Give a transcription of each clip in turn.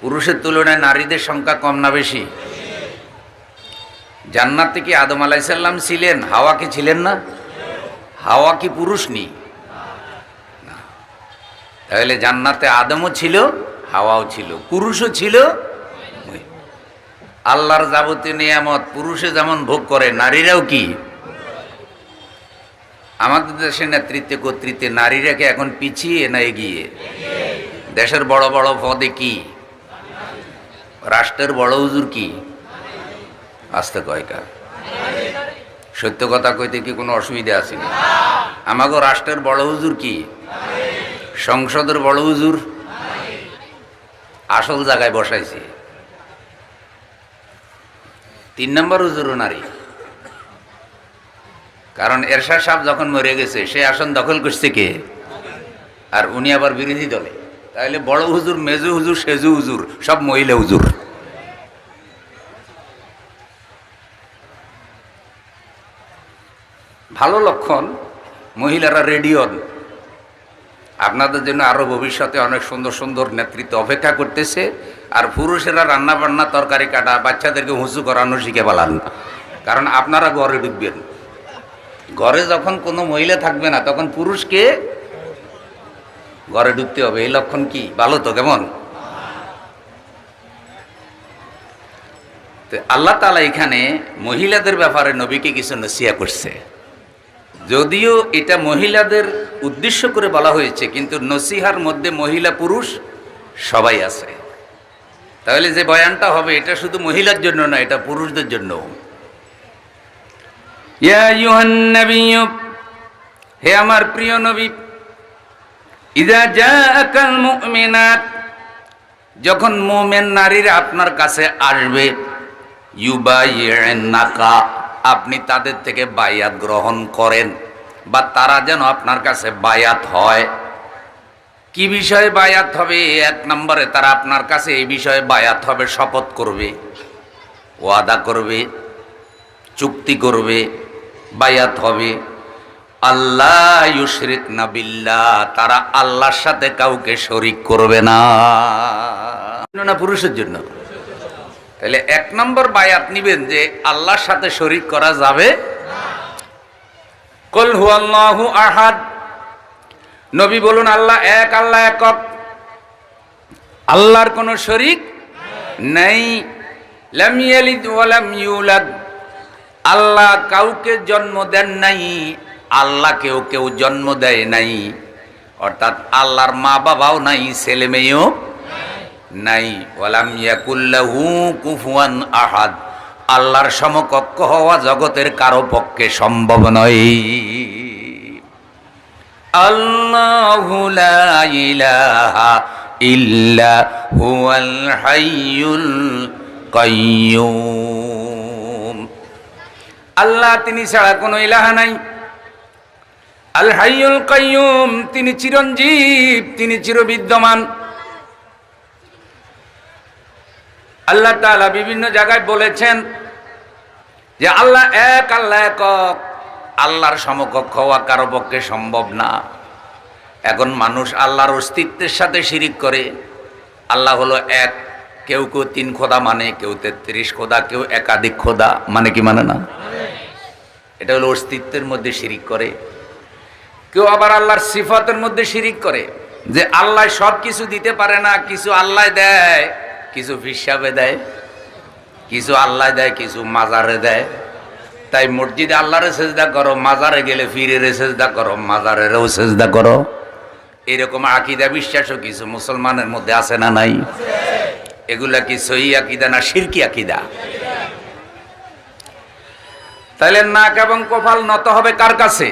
পুরুষের তুলনায় নারীদের সংখ্যা কম না বেশি। জান্নাতে কি আদম আলাইসাল্লাম ছিলেন? হাওয়া কি ছিলেন না? হাওয়া কি পুরুষ নি। তাহলে জান্নাতে আদমও ছিল, হাওয়াও ছিল। পুরুষও ছিল আল্লাহর যাবতীয় নিয়ামত, পুরুষে যেমন ভোগ করে, নারীরাও কি? আমাদের দেশের নেতৃত্বে, কর্তৃত্বে নারীরা কি এখন পিছিয়ে না এগিয়ে? দেশের বড় বড় পদে কি? রাষ্ট্রের বড় হুজুর কি? আসতে কয়কা সত্য কথা কইতে কি কোনো অসুবিধা আছে না আমাকে রাষ্ট্রের বড় হুজুর কি? সংসদের বড় হুজুর? আসল জায়গায় বসাইছে। তিন নম্বর হুজুরও নারী কারণ এরশাদ সাহেব যখন মরে গেছে, সে আসন দখল করছে কে? আর উনি আবার বিরোধী দলে। তাহলে বড় হুজুর, মেজু হুজুর, সেজু হুজুর, সব মহিলা হুজুর। ভালো লক্ষণ, মহিলারা রেডিয়ন আপনাদের জন্য আরও ভবিষ্যতে অনেক সুন্দর সুন্দর নেতৃত্ব অপেক্ষা করতেছে, আর পুরুষেরা রান্না বান্না তরকারি কাটা, বাচ্চাদেরকে হুঁচু করানো শিখে পালান কারণ আপনারা ঘরে ঢুকবেন। ঘরে যখন কোনো মহিলা থাকবে না, তখন পুরুষকে ঘরে ঢুকতে হবে, এই লক্ষণ কি? ভালো তো কেমন? তো আল্লাহ তালা এখানে মহিলাদের ব্যাপারে নবীকে কিছু নসিয়া করছে। যদিও এটা মহিলাদের উদ্দেশ্য করে বলা হয়েছে, কিন্তু নসিহার মধ্যে মহিলা পুরুষ সবাই আছে। তাহলে যে বয়ানটা হবে, এটা শুধু মহিলার জন্য না, এটা পুরুষদের জন্য হে আমার প্রিয় নবী ইদা যখন মোমেন নারীরা আপনার কাছে আসবে ইউবাইনাকা আপনি তাদের থেকে বায়াত গ্রহণ করেন বা তারা যেন আপনার কাছে বায়াত হয়। কি বিষয়ে বায়াত হবে? এক নম্বরে তারা আপনার কাছে এই বিষয়ে বায়াত হবে, শপথ করবে, ওয়াদা করবে, চুক্তি করবে, বায়াত হবে। আল্লাহ ইউশরিক না বিল্লাহ, তারা আল্লাহর সাথে কাউকে শরিক করবে না। না পুরুষের জন্য। তাহলে এক নম্বর বায়াত নিবেন যে আল্লাহর সাথে শরিক করা যাবে কল হুয়াল্লাহু আহাদ। নবী বলুন, আল্লাহ এক, আল্লাহ একক। আল্লাহর কোনো শরিক নেই। লাম ইয়ালিদ ওয়া ইউলাদ। আল্লাহ কাউকে জন্ম দেন নাই। আল্লাহ কেউ জন্ম দেয় নাই। অর্থাৎ আল্লাহর মা বাবাও নাই, ছেলে মেয়েও নাই। ওয়ালাম ইয়াকুল্লাহু কুফুয়ান আহাদ। আল্লাহর সমকক্ষ হওয়া জগতের কারও পক্ষে সম্ভব নয়। আল্লাহু লা ইলাহা ইল্লা হুয়াল হাইয়ুল কাইয়্যুম আল্লাহ তিনি ছাড়া কোনো ইলাহা নাই। আল হাইয়ুল কাইয়ুম তিনি চিরঞ্জীব তিনি চিরবিদ্যমান। আল্লাহ তাআলা বিভিন্ন জায়গায় বলেছেন যে আল্লাহ এক আল্লাহ একক। আল্লাহর সমকক্ষ হওয়া কারও পক্ষে সম্ভব না। এখন মানুষ আল্লাহর অস্তিত্বের সাথে শিরিক করে। আল্লাহ হলো এক কেউ কেউ তিন খোদা মানে কেউ তেত্রিশ খোদা কেউ একাধিক খোদা মানে কি মানে না? এটা হলো অস্তিত্বের মধ্যে শিরিক করে। কেউ আবার আল্লাহর সিফতের মধ্যে শিরিক করে যে আল্লাহ সব কিছু দিতে পারে না, কিছু আল্লাহ দেয়, কিছু হিসাবে দেয়, কিছু আল্লাহ দেয়, কিছু মাজারে দেয়। তাই মসজিদে আল্লাহরে সেজদা করো, মাজারে গেলে ফিরের সেজদা করো, মাজারেরও সেজদা করো। এরকম আকিদা বিশ্বাসও কিছু মুসলমানের মধ্যে আছে না নাই? এগুলা কি সহি আকিদা না শিরকি আকিদা? তাহলে নাক এবং কপাল নত হবে কার কাছে?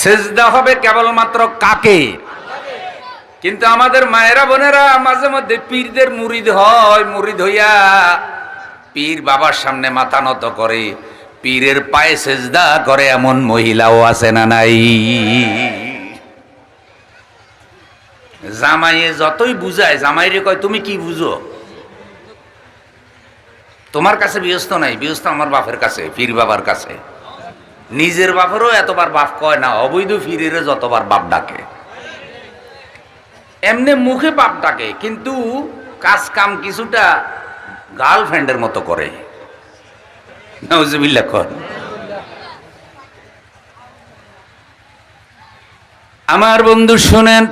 সেজদা হবে কেবলমাত্র কাকে? কিন্তু আমাদের মায়েরা, বোনেরা মাঝে মধ্যে পীরদের মুরিদ হয়, মুরিদ হইয়া পীর বাবার সামনে মাথা নত করে, পীরের পায়ে সেজদা করে এমন মহিলাও আছে না নাই? জামাইয়ে যতই বুঝায়, জামাইরে কয়, তুমি কি বুঝো? তোমার কাছে ব্যস্ত নাই, ব্যস্ত আমার বাপের কাছে, পীর বাবার কাছে। নিজের বাপেরও এতবার বাপ কয় না, অবৈধ ফিরেরে যতবার বাপ ডাকে। এমনি মুখে বাপ ডাকে, কিন্তু কাজ কাম কিছুটা গার্লফ্রেন্ডের মতো কর। আমার বন্ধু শুনেন,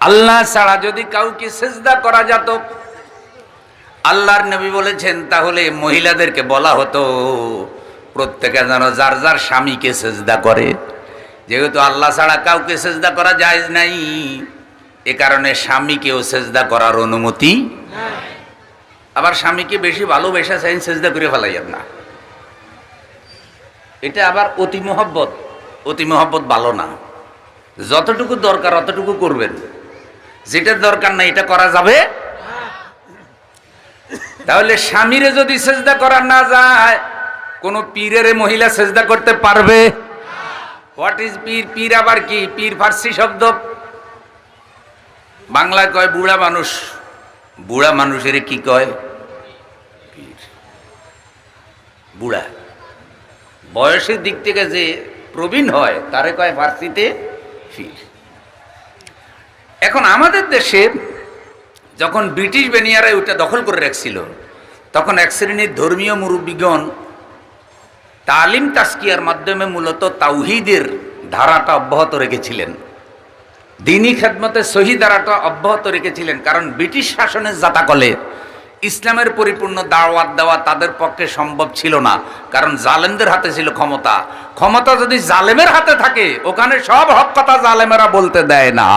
আল্লাহ ছাড়া যদি কাউকে সেজদা করা যেত, আল্লাহর নবী বলেছেন, তাহলে মহিলাদেরকে বলা হতো প্রত্যেকে যেন যার যার স্বামীকে সেজদা করে। যেহেতু আল্লাহ ছাড়া কাউকে সেজদা করা যায় নাই এ কারণে স্বামীকেও সেজদা করার অনুমতি আবার স্বামীকে বেশি ভালোবেসা চাইন সেজদা করে ফেলাইয়েন না। এটা আবার অতি মহব্বত। অতি মহব্বত ভালো না। যতটুকু দরকার অতটুকু করবেন। যেটার দরকার নাই এটা করা যাবে? তাহলে স্বামীরে যদি সেজদা করা না যায় কোন পীরের মহিলা সেজদা করতে পারবে? হোয়াট ইজ পীর? পীর আবার কি? পীর ফার্সি শব্দ। বাংলায় কয় বুড়া মানুষ। বুড়া মানুষের কি কয়? বুড়া। বয়সের দিক থেকে যে প্রবীণ হয়, তারে কয় ফার্সিতে পীর। এখন আমাদের দেশে যখন ব্রিটিশ বেনিয়ারা ওইটা দখল করে রাখছিল, তখন এক শ্রেণির ধর্মীয় মুরব্বীগণ তালিম তাস্কিয়ার মাধ্যমে মূলত তাওহিদের ধারাটা অব্যাহত রেখেছিলেন। দিনী খেদমতে সহি ধারাটা অব্যাহত রেখেছিলেন, কারণ ব্রিটিশ শাসনের জাতাকলে ইসলামের পরিপূর্ণ দাওয়াত দেওয়া তাদের পক্ষে সম্ভব ছিল না, কারণ জালেমদের হাতে ছিল ক্ষমতা। ক্ষমতা যদি জালেমের হাতে থাকে, ওখানে সব হক কথা জালেমেরা বলতে দেয় না।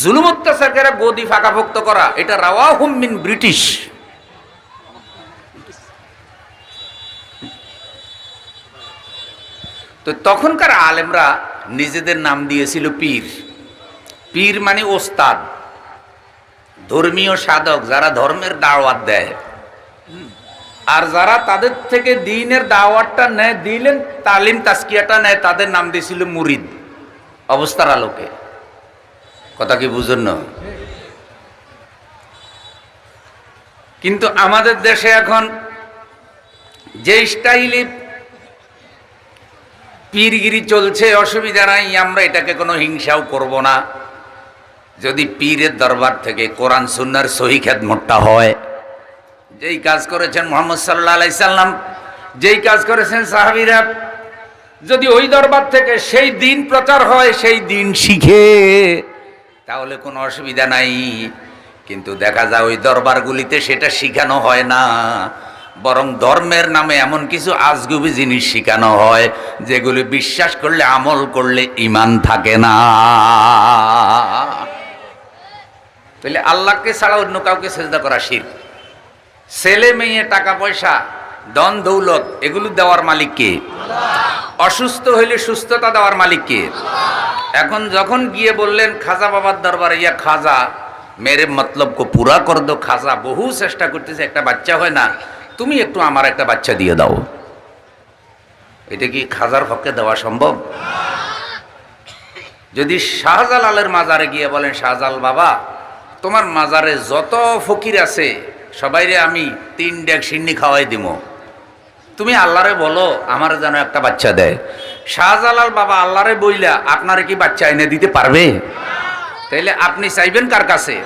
জুলুম অত্যাচারকে গদি ফাঁকাভুক্ত করা, এটা রাওয়া হুমিন ব্রিটিশ। তো তখনকার আলেমরা নিজেদের নাম দিয়েছিল পীর। পীর মানে ওস্তাদ। ধর্মীয় সাধক যারা ধর্মের দাওয়াত দেয়। আর যারা তাদের থেকে দিনের দাওয়াতটা নেয়, দিলেন, তালিম তাস্কিয়াটা নেয়, তাদের নাম দিয়েছিল মুরিদ। অবস্থার আলোকে। কথা কি বুঝুন না? কিন্তু আমাদের দেশে এখন যে স্টাইলে পীরগিরি চলছে, অসুবিধা নাই, আমরা এটাকে কোনো হিংসাও করব না। যদি পীরের দরবার থেকে কোরআন সুন্নার সহি খেদমতটা হয়, যেই কাজ করেছেন মোহাম্মদ সাল্লাহ আলাইসাল্লাম যেই কাজ করেছেন সাহাবিরা, যদি ওই দরবার থেকে সেই দিন প্রচার হয়, সেই দিন শিখে, তাহলে কোনো অসুবিধা নাই। কিন্তু দেখা যায় ওই দরবারগুলিতে সেটা শিখানো হয় না। বরং ধর্মের নামে এমন কিছু আজগুবি জিনিস শিখানো হয়, যেগুলি বিশ্বাস করলে, আমল করলে ইমান থাকে না। তাহলে আল্লাহকে ছাড়া অন্য কাউকে সেজদা করা শির ছেলে, মেয়ে, টাকা পয়সা দন দৌলত, এগুলো দেওয়ার মালিক কে? অসুস্থ হইলে সুস্থতা দেওয়ার মালিক কে? এখন যখন গিয়ে বললেন, খাজা বাবার দরবারে, ইয়া খাজা, মেরে মতলব কো পুরা কর দো, খাজা, বহু চেষ্টা করতেছে, একটা বাচ্চা হয় না তুমি একটু আমার একটা বাচ্চা দিয়ে দাও। এটা কি খাজার পক্ষে দেওয়া সম্ভব? যদি শাহজালালের মাজারে গিয়ে বলেন শাহজাল বাবা, তোমার মাজারে যত ফকির আছে, সবাইরে আমি তিন ডেক সিন্নি খাওয়াই দিব। তুমি আল্লাহরে বলো, আমার যেন একটা বাচ্চা দেয়। শাহজালাল বাবা আল্লাহরে বইলা, আপনারে কি বাচ্চা এনে দিতে পারবে? তাইলে আপনি চাইবেন কার কাছে?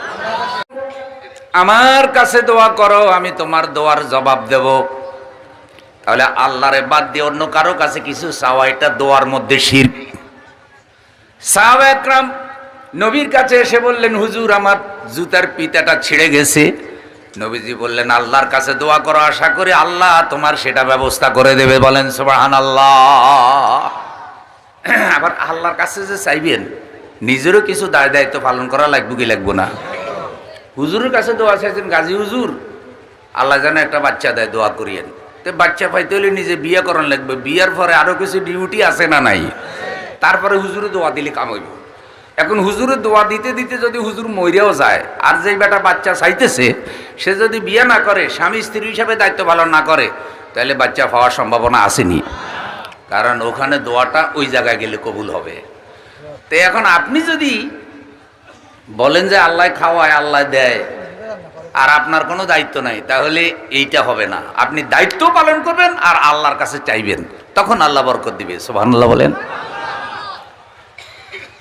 আমার কাছে দোয়া করো, আমি তোমার দোয়ার জবাব দেব। তাহলে আল্লাহরে বাদ দিয়ে অন্য কারও কাছে কিছু চাওয়া এটা দোয়ার মধ্যে শির সাহাবা একরাম, নবীর কাছে এসে বললেন, হুজুর, আমার জুতার পিতাটা ছিঁড়ে গেছে। নবীজি বললেন, আল্লাহর কাছে দোয়া করো, আশা করি আল্লাহ তোমার সেটা ব্যবস্থা করে দেবে। বলেন সুবাহান আল্লাহ আবার আল্লাহর কাছে যে চাইবেন, নিজেরও কিছু দায় দায়িত্ব পালন করা লাগবে কি লাগবো না? হুজুরের কাছে দোয়া চাইছেন, গাজী হুজুর, আল্লাহ যেন একটা বাচ্চা দেয়, দোয়া করিয়েন। তো বাচ্চা পাইতে হলে নিজে বিয়ে করান লাগবে। বিয়ার পরে আরও কিছু ডিউটি আছে না নাই? তারপরে হুজুরে দোয়া দিলে কামাইব এখন হুজুরে দোয়া দিতে দিতে যদি হুজুর মইরেও যায়, আর যেই বেটা বাচ্চা চাইতেছে, সে যদি বিয়ে না করে, স্বামী স্ত্রী হিসাবে দায়িত্ব পালন না করে, তাহলে বাচ্চা পাওয়ার সম্ভাবনা আসেনি। কারণ ওখানে দোয়াটা ওই জায়গায় গেলে কবুল হবে। তো এখন আপনি যদি বলেন যে আল্লাহ খাওয়ায়, আল্লাহ দেয়। আর আপনার কোনো দায়িত্ব নাই। তাহলে এইটা হবে না। আপনি দায়িত্ব পালন করবেন আর আল্লাহর কাছে চাইবেন। তখন আল্লাহ বরকত দিবে। সোভানুল্লাহ বলেন।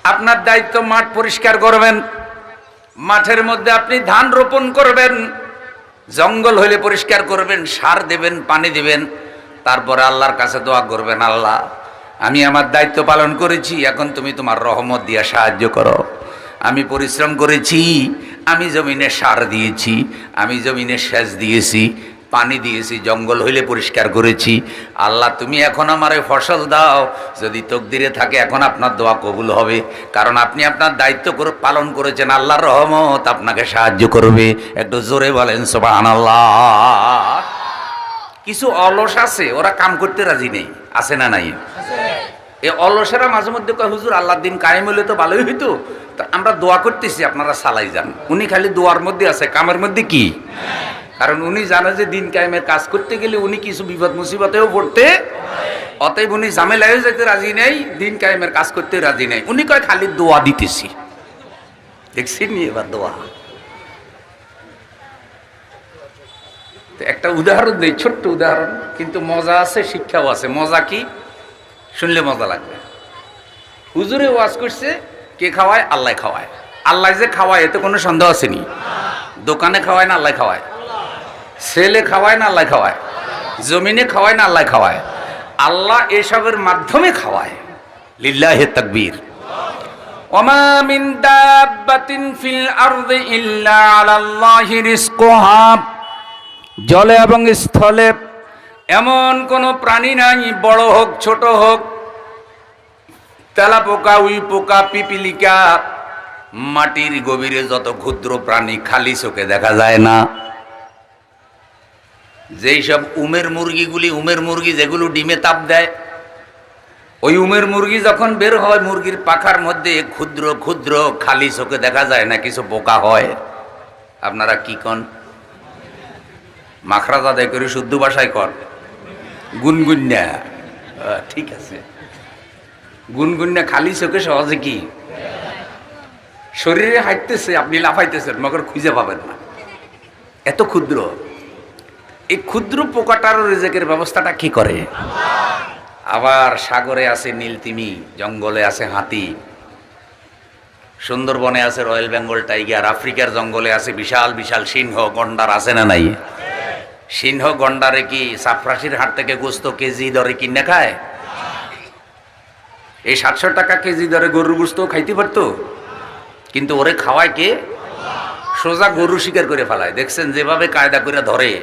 আপনার দায়িত্ব মাঠ পরিষ্কার করবেন। মাঠের মধ্যে আপনি ধান রোপণ করবেন। জঙ্গল হলে পরিষ্কার করবেন, সার দেবেন, পানি দেবেন। তারপরে আল্লাহর কাছে দোয়া করবেন, আল্লাহ, আমি আমার দায়িত্ব পালন করেছি, এখন তুমি তোমার রহমত দিয়ে সাহায্য করো। আমি পরিশ্রম করেছি, আমি জমিনে সার দিয়েছি, আমি জমিনে সেচ দিয়েছি, পানি দিয়েছি, জঙ্গল হইলে পরিষ্কার করেছি। আল্লাহ, তুমি এখন আমারে ফসল দাও। যদি তকদিরে থাকে, এখন আপনার দোয়া কবুল হবে। কারণ আপনি আপনার দায়িত্ব পালন করেছেন, আল্লাহর রহমত আপনাকে সাহায্য করবে। একটু জোরে বলেন আল্লাহ কিছু অলস আছে, ওরা কাম করতে রাজি নেই। আছে না নাই? এই অলসেরা মাঝে মধ্যে কয়, হুজুর আল্লাহ দিন কায়েম হলে তো ভালোই হইতো। তা আমরা দোয়া করতেছি, আপনারা সালাই যান। উনি খালি দোয়ার মধ্যে আছে, কামের মধ্যে কি? কারণ উনি জানে যে দিন কায়েমের কাজ করতে গেলে উনি কিছু বিপদ মুসিবতেও পড়তে অতএব উনি ঝামেলায় যেতে রাজি নেই, দিন কায়েমের কাজ করতে রাজি নেই। উনি কয়, খালি দোয়া দিতেছি। দেখছি নি এবার দোয়া? একটা উদাহরণ দেই, ছোট্ট উদাহরণ, কিন্তু মজা আছে, শিক্ষাও আছে। মজা কি? শুনলে মজা লাগবে। হুজুরে ওয়াজ করছে, কে খাওয়ায়? আল্লাহ খাওয়ায়। আল্লাহ যে খাওয়ায়, এতে কোনো সন্দেহ আসেনি দোকানে খাওয়ায় না আল্লাহ খাওয়ায়? ছেলে খাওয়ায় না আল্লাহ খাওয়ায়? জমিনে খাওয়ায় না আল্লাহ খাওয়ায়? আল্লাহ এসবের মাধ্যমে খাওয়ায়। লিল্লাহে তাকবীর। ফিল ইল্লা জলে এবং স্থলে এমন কোনো প্রাণী নাই, বড় হোক, ছোট হোক। তেলা পোকা, উই পোকা, পিপিলিকা, মাটির গভীরে যত ক্ষুদ্র প্রাণী খালি চোখে দেখা যায় না। যেই সব উমের মুরগিগুলি, উমের মুরগি যেগুলো ডিমে তাপ দেয়, ওই উমের মুরগি যখন বের হয়, মুরগির পাখার মধ্যে ক্ষুদ্র ক্ষুদ্র খালি চোখে দেখা যায় না, কিছু পোকা হয়। আপনারা কি কন? মাখরাজ আদায় করে শুদ্ধ ভাষায় কর গুনগুন্যা। ঠিক আছে। গুনগুন্যা খালি চোখে সহজে কি? শরীরে হাঁটতেছে, আপনি লাফাইতেছেন, মগর খুঁজে পাবেন না। এত ক্ষুদ্র। এই ক্ষুদ্র পোকাটারও রেজেকের ব্যবস্থাটা কি করে? আবার সাগরে আছে নীলতিমি, জঙ্গলে আছে হাতি। সুন্দরবনে আছে রয়্যাল বেঙ্গল টাইগার, আফ্রিকার জঙ্গলে আছে বিশাল বিশাল সিংহ, গন্ডার আছে না নাই? সিংহ গন্ডারে কি সাফরাসির হাট থেকে গোস্ত কেজি দরে কিনে খায়? এই সাতশো টাকা কেজি দরে গরুর গোস্ত খাইতে পারতো? কিন্তু ওরে খাওয়ায় কে? সোজা গরু শিকার করে ফেলায়। দেখছেন, যেভাবে কায়দা করে ধরে।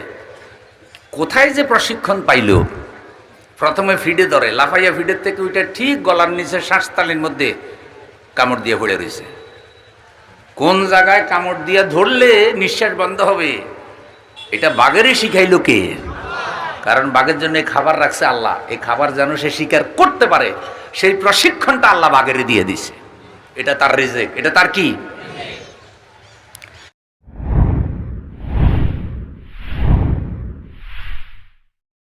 কোথায় যে প্রশিক্ষণ পাইল? প্রথমে ফিডে ধরে। লাফাইয়া ফিডের থেকে ওইটা ঠিক গলার নিচে শ্বাসতালির মধ্যে কামড় দিয়ে পড়ে রয়েছে কোন জায়গায় কামড় দিয়ে ধরলে নিঃশ্বাস বন্ধ হবে? এটা বাঘেরই শিখাই কে? কারণ বাঘের জন্য খাবার রাখছে আল্লাহ। এই খাবার যেন সে স্বীকার করতে পারে, সেই প্রশিক্ষণটা আল্লাহ বাঘেরই দিয়ে দিছে এটা তার রিজেক। এটা তার কি?